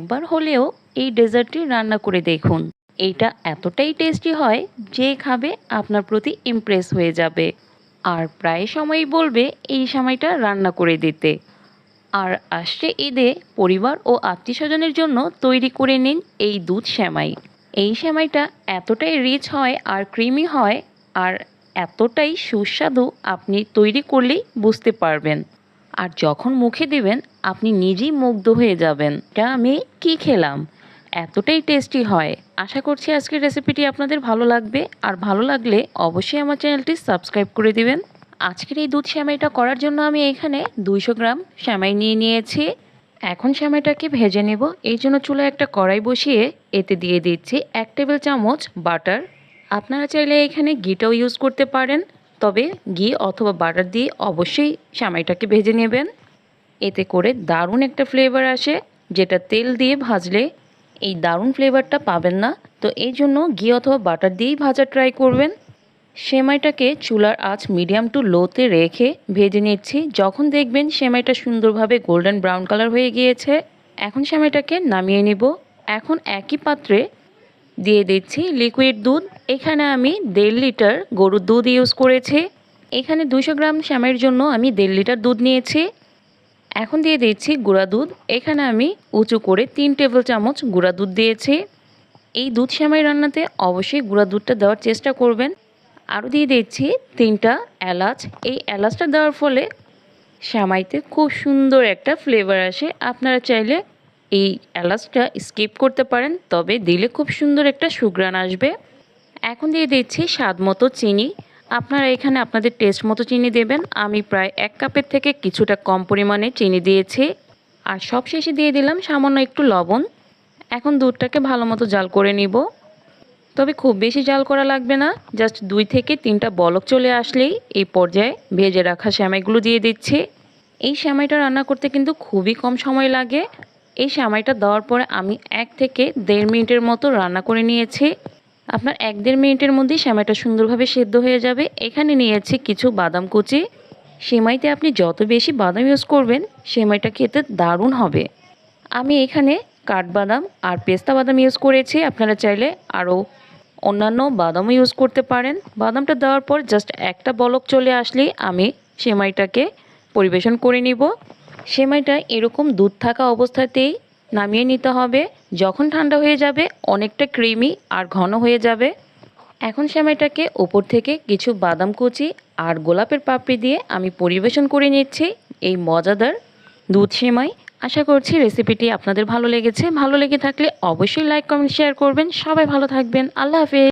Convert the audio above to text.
একবার হলেও এই ডেজার্টটি রান্না করে দেখুন। এইটা এতটাই টেস্টি হয় যে খাবে আপনার প্রতি ইমপ্রেস হয়ে যাবে। আর প্রায় সময়ই বলবে এই সময়টা রান্না করে দিতে। আর আসছে ঈদে পরিবার ও আত্মীয় স্বজনের জন্য তৈরি করে নিন এই দুধ সেমাই। এই সেমাইটা এতটাই রিচ হয় আর ক্রিমি হয় আর এতটাই সুস্বাদু আপনি তৈরি করলেই বুঝতে পারবেন। আর যখন মুখে দিবেন, আপনি নিজেই মুগ্ধ হয়ে যাবেন। এটা আমি কি খেলাম? এতটাই টেস্টি হয়। আশা করছি আজকের রেসিপিটি আপনাদের ভালো লাগবে। আর ভালো লাগলে অবশ্যই আমার চ্যানেলটি সাবস্ক্রাইব করে দিবেন। আজকের এই দুধ শ্যামাইটা করার জন্য আমি এখানে দুইশো গ্রাম শ্যামাই নিয়ে নিয়েছি। এখন শ্যামাইটাকে ভেজে নেব। এই জন্য চুলায় একটা কড়াই বসিয়ে এতে দিয়ে দিচ্ছি এক টেবিল চামচ বাটার আপনারা চাইলে এখানে ঘিটাও ইউজ করতে পারেন। তবে ঘি অথবা বাটার দিয়ে অবশ্যই শ্যামাইটাকে ভেজে নেবেন। এতে করে দারুণ একটা ফ্লেভার আসে, যেটা তেল দিয়ে ভাজলে এই দারুণ ফ্লেভারটা পাবেন না। তো এই জন্য ঘি অথবা বাটার দিয়েই ভাজা ট্রাই করবেন। সেমাইটাকে চুলার আঁচ মিডিয়াম টু লোতে রেখে ভেজে নিচ্ছি। যখন দেখবেন সেমাইটা সুন্দরভাবে গোল্ডেন ব্রাউন কালার হয়ে গিয়েছে, এখন সেমাইটাকে নামিয়ে নিব। এখন একই পাত্রে দিয়ে দিচ্ছি লিকুইড দুধ। এখানে আমি দেড় লিটার গরুর দুধ ইউজ করেছি। এখানে দুশো গ্রাম শ্যামের জন্য আমি দেড় লিটার দুধ নিয়েছি। এখন দিয়ে দিচ্ছি গুঁড়া দুধ। এখানে আমি উঁচু করে তিন টেবিল চামচ গুঁড়া দুধ দিয়েছি। এই দুধ শ্যামাই রান্নাতে অবশ্যই গুঁড়া দুধটা দেওয়ার চেষ্টা করবেন। আরও দিয়ে দিচ্ছি তিনটা এলাচ। এই এলাচটা দেওয়ার ফলে শ্যামাইতে খুব সুন্দর একটা ফ্লেভার আসে। আপনারা চাইলে এই এলাচটা স্কিপ করতে পারেন, তবে দিলে খুব সুন্দর একটা সুগ্রান আসবে। এখন দিয়ে দিচ্ছি স্বাদ মতো চিনি। আপনারা এখানে আপনাদের টেস্ট মতো চিনি দেবেন। আমি প্রায় এক কাপের থেকে কিছুটা কম পরিমাণে চিনি দিয়েছি। আর সব শেষে দিয়ে দিলাম সামান্য একটু লবণ। এখন দুধটাকে ভালো মতো জাল করে নিব। তবে খুব বেশি জাল করা লাগবে না। জাস্ট দুই থেকে তিনটা বলক চলে আসলেই এই পর্যায়ে ভেজে রাখা শ্যামাইগুলো দিয়ে দিচ্ছি। এই শ্যামাইটা রান্না করতে কিন্তু খুবই কম সময় লাগে। এই শ্যামাইটা দেওয়ার পরে আমি এক থেকে দেড় মিনিটের মতো রান্না করে নিয়েছি। আপনার এক দেড় মিনিটের মধ্যেই শ্যামাইটা সুন্দরভাবে সেদ্ধ হয়ে যাবে। এখানে নিয়েছি কিছু বাদাম কুচি। সেমাইতে আপনি যত বেশি বাদাম ইউজ করবেন, সেমাইটা খেতে দারুণ হবে। আমি এখানে কাঠবাদাম আর পেস্তা বাদাম ইউজ করেছি। আপনারা চাইলে আরও অন্যান্য বাদামও ইউজ করতে পারেন। বাদামটা দেওয়ার পর জাস্ট একটা বলক চলে আসলেই আমি সেমাইটাকে পরিবেশন করে নিব। সেমাইটা এরকম দুধ থাকা অবস্থাতেই নামিয়ে নিতে হবে। যখন ঠান্ডা হয়ে যাবে, অনেকটা ক্রিমি আর ঘন হয়ে যাবে। এখন সেমাইটাকে ওপর থেকে কিছু বাদাম কুচি আর গোলাপের পাপড়ি দিয়ে আমি পরিবেশন করে নিচ্ছি এই মজাদার দুধ সেমাই। আশা করছি রেসিপিটি আপনাদের ভালো লেগেছে। ভালো লেগে থাকলে অবশ্যই লাইক, কমেন্ট, শেয়ার করবেন। সবাই ভালো থাকবেন। আল্লাহ হাফেজ।